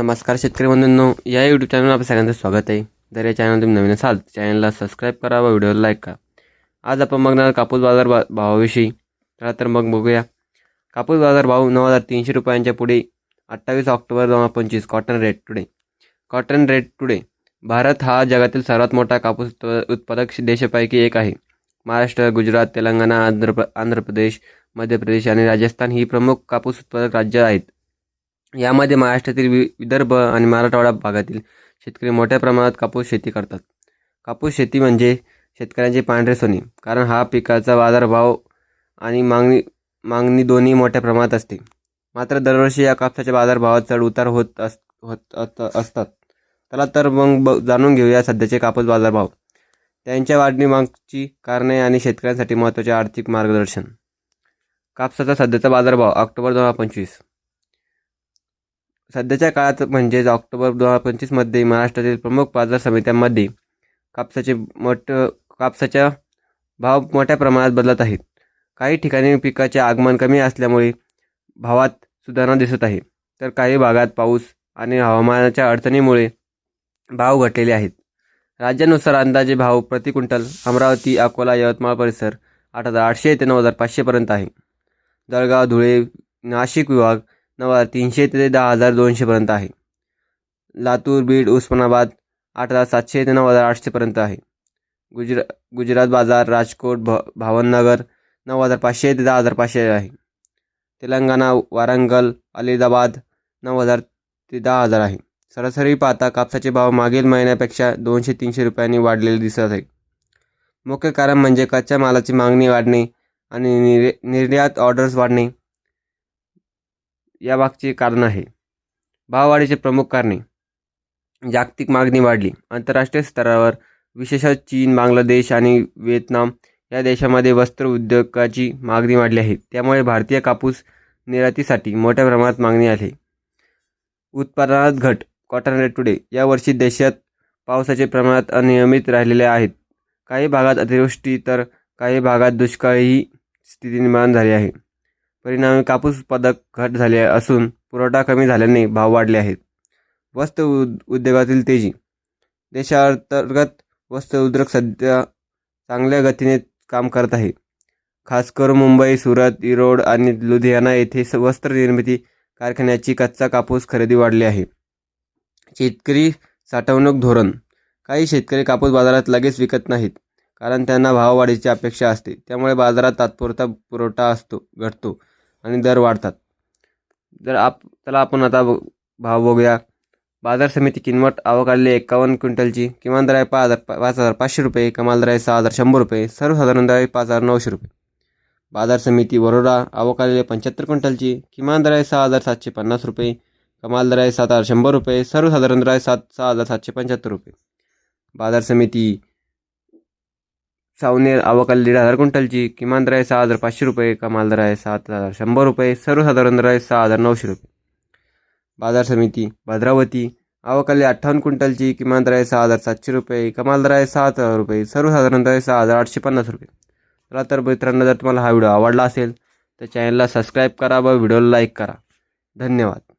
नमस्कार शेतकरी बंधूंनो या यूट्यूब चॅनलला आपल्या सगळ्यांचं स्वागत आहे. जर या चॅनल तुम्ही नवीन असाल चॅनलला सबस्क्राईब करा व व्हिडिओला लाईक करा. आज आपण बघणार कापूस बाजार बा भावाविषयी. चला तर मग बघूया. कापूस बाजार भाव नऊ हजार तीनशे रुपयांच्या पुढे अठ्ठावीस ऑक्टोबर दोन हजार पंचवीस cotton rate today cotton rate today Bharat हा जगातील सर्वात मोठा कापूस उत्पादक देशापैकी एक आहे. महाराष्ट्र गुजरात तेलंगणा आंध्र प्र आंध्र प्रदेश मध्य प्रदेश आणि राजस्थान ही प्रमुख कापूस उत्पादक राज्य आहेत. यामध्ये महाराष्ट्रातील वि विदर्भ आणि मराठवाडा भागातील शेतकरी मोठ्या प्रमाणात कापूस शेती करतात. कापूस शेती म्हणजे शेतकऱ्यांचे पांढरे सोने कारण हा पिकाचा बाजारभाव आणि मागणी मागणी दोन्ही मोठ्या प्रमाणात असते. मात्र दरवर्षी या कापसाच्या बाजारभावात चढ उतार होत अस होत असतात. त्याला तर मग ब जाणून घेऊया सध्याचे कापूस बाजारभाव. त्यांच्या वाढणी मागची कारणे आणि शेतकऱ्यांसाठी महत्त्वाचे आर्थिक मार्गदर्शन. कापसाचा सध्याचा बाजारभाव ऑक्टोबर दोन हजार पंचवीस. सध्याच्या काळात म्हणजेच ऑक्टोबर दोन हजार पंचवीसमध्ये महाराष्ट्रातील प्रमुख बाजार समित्यांमध्ये कापसाचे मोठ कापसाच्या भाव मोठ्या प्रमाणात बदलत आहेत. काही ठिकाणी पिकाचे आगमन कमी असल्यामुळे भावात सुधारणा दिसत आहे. तर काही भागात पाऊस आणि हवामानाच्या अडचणीमुळे भाव घटलेले आहेत. राज्यानुसार अंदाजे भाव प्रति क्विंटल अमरावती अकोला यवतमाळ परिसर आठ हजार आठशे ते नऊ हजार पाचशेपर्यंत आहे. जळगाव धुळे नाशिक विभाग नऊ हजार तीनशे ते दहा हजार दोनशेपर्यंत आहे. लातूर बीड उस्मानाबाद आठ हजार सातशे ते नऊ हजार आठशेपर्यंत आहे. गुजरा गुजरात बाजार राजकोट भ भावनगर नऊ हजार पाचशे ते दहा हजार पाचशे आहे. तेलंगणा वारंगल अलिदाबाद नऊ हजार ते दहा हजार आहे. सरासरी पाहता कापसाचे भाव मागील महिन्यापेक्षा दोनशे तीनशे रुपयांनी वाढलेले दिसत आहे. मुख्य कारण म्हणजे कच्च्या मालाची मागणी वाढणे आणि निर्यात ऑर्डर्स वाढणे. या बागचे कारण आहे. भाववाढीचे प्रमुख कारणे. जागतिक मागणी वाढली. आंतरराष्ट्रीय स्तरावर विशेषतः चीन बांगलादेश आणि व्हिएतनाम या देशामध्ये वस्त्र उद्योगाची मागणी वाढली आहे. त्यामुळे भारतीय कापूस निर्यातीसाठी मोठ्या प्रमाणात मागणी आली उत्पादनात घट कॉटन रेट टुडे यावर्षी देशात पावसाचे प्रमाणात अनियमित राहिलेले आहेत. काही भागात अतिवृष्टी तर काही भागात दुष्काळीही स्थिती निर्माण झाली आहे. परिणामी कापूस उत्पादक घट झाले असून पुरवठा कमी झाल्याने भाव वाढले आहेत. वस्त्र उद उद्योगातील तेजी. देशांतर्गत वस्त्र उद्योग सध्या चांगल्या गतीने काम करत आहे. खास करून मुंबई सुरत इरोड आणि लुधियाना येथे स- वस्त्र निर्मिती कारखान्याची कच्चा कापूस खरेदी वाढली आहे. शेतकरी साठवणूक धोरण. काही शेतकरी कापूस बाजारात लगेच विकत नाहीत. कारण त्यांना भाववाढीची अपेक्षा असते. त्यामुळे बाजारात तात्पुरता पुरवठा असतो घटतो आणि दर वाढतात. जर आप चला आपण आता ब- भाव बघूया. बाजार समिती किनवट आवकाडले एकावन्न क्विंटलची. किमान दर आहे पाच हजार पाच हजार पाचशे रुपये. कमाल दर आहे सहा हजार शंभर रुपये. सर्वसाधारण दर आहे पाच हजार नऊशे रुपये. बाजार समिती वरोडा आवकाडलेले पंच्याहत्तर क्विंटलची. किमान दर आहे सहा हजार सातशे पन्नास रुपये. कमाल दर आहे सात हजार शंभर रुपये. सर्वसाधारण दर आहे सात सहा हजार सातशे पंच्याहत्तर रुपये. बाजार समिती सावनेर अवकाल दीड हजार क्विंटलची किमान दर आहे सहा हजार पाचशे रुपये कमाल दर आहे सात हजार शंभर रुपये सर्वसाधारण दर आहे सहा हजार नऊशे रुपये. बाजार समिती भद्रावती अवकाली अठ्ठावन्न क्विंटलची किमान दर आहे सहा हजार सातशे रुपये कमाल दर आहे सात हजार रुपये सर्वसाधारण दर आहे सहा हजार आठशे पन्नास रुपये. चला तर मित्रांनो जर तुम्हाला हा व्हिडिओ आवडला असेल तर चॅनलला सबस्क्राईब करा व व्हिडिओला लाईक करा. धन्यवाद.